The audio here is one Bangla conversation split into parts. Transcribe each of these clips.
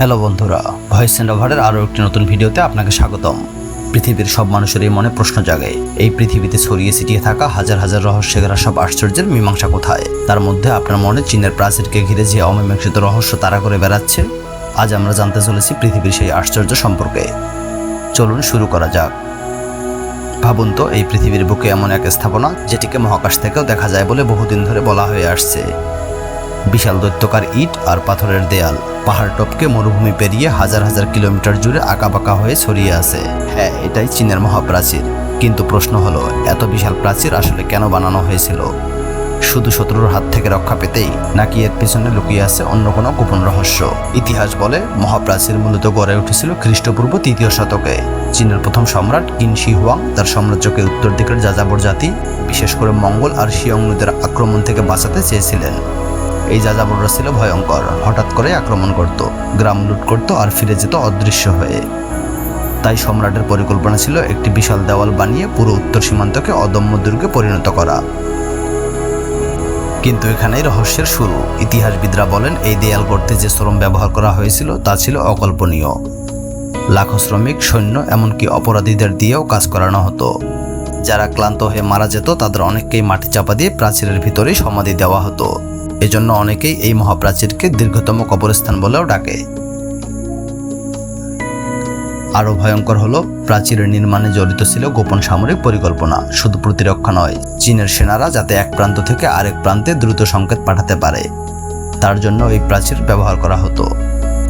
হ্যালো বন্ধুরা, ভয়েস সেন্ড ওভারের আরও একটি নতুন ভিডিওতে আপনাকে স্বাগতম। পৃথিবীর সব মানুষেরই মনে প্রশ্ন জাগে, এই পৃথিবীতে ছড়িয়ে ছিটিয়ে থাকা হাজার হাজার রহস্য ঘেরা সব আশ্চর্যের মীমাংসা কোথায়? তার মধ্যে আপনার মনে চীনের প্রাচীরকে ঘিরে যে অমীমাংসিত রহস্য তারা করে বেড়াচ্ছে, আজ আমরা জানতে চলেছি পৃথিবীর সেই আশ্চর্য সম্পর্কে। চলুন শুরু করা যাক। ভাবুন তো, এই পৃথিবীর বুকে এমন এক স্থাপনা, যেটিকে মহাকাশ থেকেও দেখা যায় বলে বহুদিন ধরে বলা হয়ে আসছে। বিশাল দৈত্যকার ইট আর পাথরের দেয়াল। পাহাড় টপকে মরুভূমি পেরিয়ে হাজার হাজার কিলোমিটার জুড়ে আঁকাবাঁকা হয়ে ছড়িয়ে আছে। হ্যাঁ এটাই চীনের মহাপ্রাচীর। কিন্তু প্রশ্ন হলো, এত বিশাল প্রাচীর আসলে কেন বানানো হয়েছিল? শুধু শত্রুর হাত থেকে রক্ষা পেতেই, নাকি এর পিছনে লুকিয়ে আছে অন্য কোনো গোপন রহস্য? ইতিহাস বলে, মহাপ্রাচীর মূলত গড়ে উঠেছিল খ্রিস্টপূর্ব তৃতীয় শতকে। চীনের প্রথম সম্রাট কিন শি হুয়াং তার সাম্রাজ্যকে উত্তর দিকের যাযাবর জাতি, বিশেষ করে মঙ্গল আর শিয়ংনুদের আক্রমণ থেকে বাঁচাতে চেয়েছিলেন। এই যাযাবররা ছিল ভয়ঙ্কর। হঠাৎ করে আক্রমণ করত, গ্রাম লুট করত আর ফিরে যেত অদৃশ্য হয়ে। তাই সম্রাটের পরিকল্পনা ছিল একটি বিশাল দেওয়াল বানিয়ে পুরো উত্তর সীমান্তকে অদম্য দুর্গে পরিণত করা। কিন্তু এখানেই রহস্যের শুরু। ইতিহাসবিদরা বলেন, এই দেয়াল করতে যে শ্রম ব্যবহার করা হয়েছিল তা ছিল অকল্পনীয়। লাখো শ্রমিক, সৈন্য, এমনকি অপরাধীদের দিয়েও কাজ করানো হতো। যারা ক্লান্ত হয়ে মারা যেত, তাদের অনেককেই মাটি চাপা দিয়ে প্রাচীরের ভিতরেই সমাধি দেওয়া হতো। এজন্য অনেকেই এই মহাপ্রাচীরকে দীর্ঘতম কবরস্থান বলেও ডাকে। আরও ভয়ঙ্কর হলো, প্রাচীরের নির্মাণে জড়িত ছিল গোপন সামরিক পরিকল্পনা, শুধু প্রতিরক্ষা নয়, চীনের সেনারা যাতে এক প্রান্ত থেকে আরেক প্রান্তে দ্রুত সংকেত পাঠাতে পারে। তার জন্য এই প্রাচীর ব্যবহার করা হতো।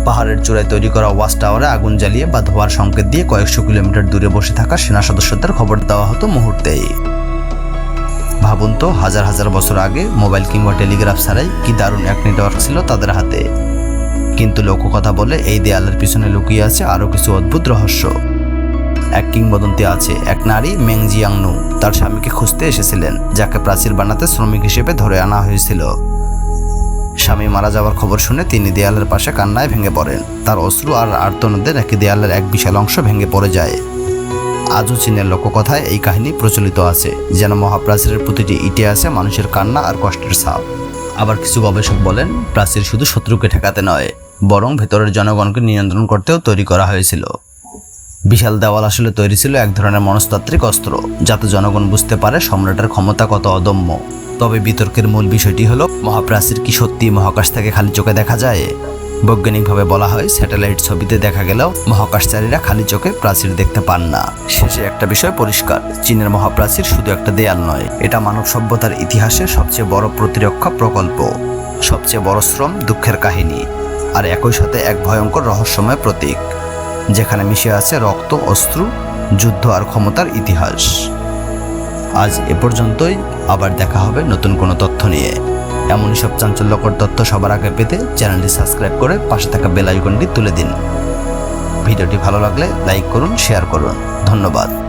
পাহাড়ের চূড়ায় তৈরি করা ওয়াচ টাওয়ারে আগুন জ্বালিয়ে বা ধোয়ার সংকেত দিয়ে কয়েকশো কিলোমিটার দূরে বসে থাকা সেনা সদস্যদের খবর দেওয়া হতো মুহূর্তেই। ভাবুন তো, হাজার হাজার বছর আগে মোবাইল কিংবা টেলিগ্রাফ ছাড়াই কি দারুণ এক নেটওয়ার্ক ছিল তাদের হাতে। কিন্তু লোককথা বলে এই দেয়ালের পিছনে লুকিয়ে আছে আরও কিছু অদ্ভুত রহস্য। এক কিংবদন্তি আছে, এক নারী মেং জিয়াংনু, তার স্বামীকে খুঁজতে এসেছিলেন, যাকে প্রাচীর বানাতে শ্রমিক হিসেবে ধরে আনা হয়েছিল। স্বামী মারা যাওয়ার খবর শুনে তিনি দেয়ালের পাশে কান্নায় ভেঙে পড়েন। তার অশ্রু আর আর্তনাদে নাকি দেয়ালের এক বিশাল অংশ ভেঙে পড়ে যায়। আজও চীনের লোককথায় এই কাহিনী প্রচলিত আছে, যেন মহাপ্রাচীরের প্রতিটি ইটে আছে মানুষের কান্না আর কষ্টের ছাপ। আবার কিছু গবেষক বলেন, প্রাচীর শুধু শত্রুকে ঠেকাতে নয়, বরং ভেতরের জনগণকে নিয়ন্ত্রণ করতেও তৈরি করা হয়েছিল। বিশাল দেওয়াল আসলে তৈরি ছিল এক ধরনের মনস্তাত্ত্বিক অস্ত্র, যাতে জনগণ বুঝতে পারে সম্রাটের ক্ষমতা কত অদম্য। তবে বিতর্কের মূল বিষয়টি হলো, মহাপ্রাচীর কি সত্যি মহাকাশ থেকে খালি চোখে দেখা যায়? বৈজ্ঞানিকভাবে বলা হয়, স্যাটেলাইট ছবিতে দেখা গেলেও মহাকাশচারীরা খালি চোখে প্রাচীর দেখতে পান না। শেষে একটা বিষয় পরিষ্কার, চীনের মহাপ্রাচীর শুধু একটা দেয়াল নয়, এটা মানব সভ্যতার ইতিহাসে সবচেয়ে বড় প্রতিরক্ষা প্রকল্প, সবচেয়ে বড় শ্রম দুঃখের কাহিনী, আর একই সাথে এক ভয়ঙ্কর রহস্যময় প্রতীক, যেখানে মিশে আছে রক্ত অস্ত্র যুদ্ধ আর ক্ষমতার ইতিহাস। আজ এ পর্যন্তই, আবার দেখা হবে নতুন কোনো তথ্য নিয়ে। এমনই সব চাঞ্চল্যকর তথ্য সবার আগে পেতে চ্যানেলটি সাবস্ক্রাইব করে পাশে থাকা বেল আইকনটি তুলে দিন। ভিডিওটি ভালো লাগলে লাইক করুন, শেয়ার করুন। ধন্যবাদ।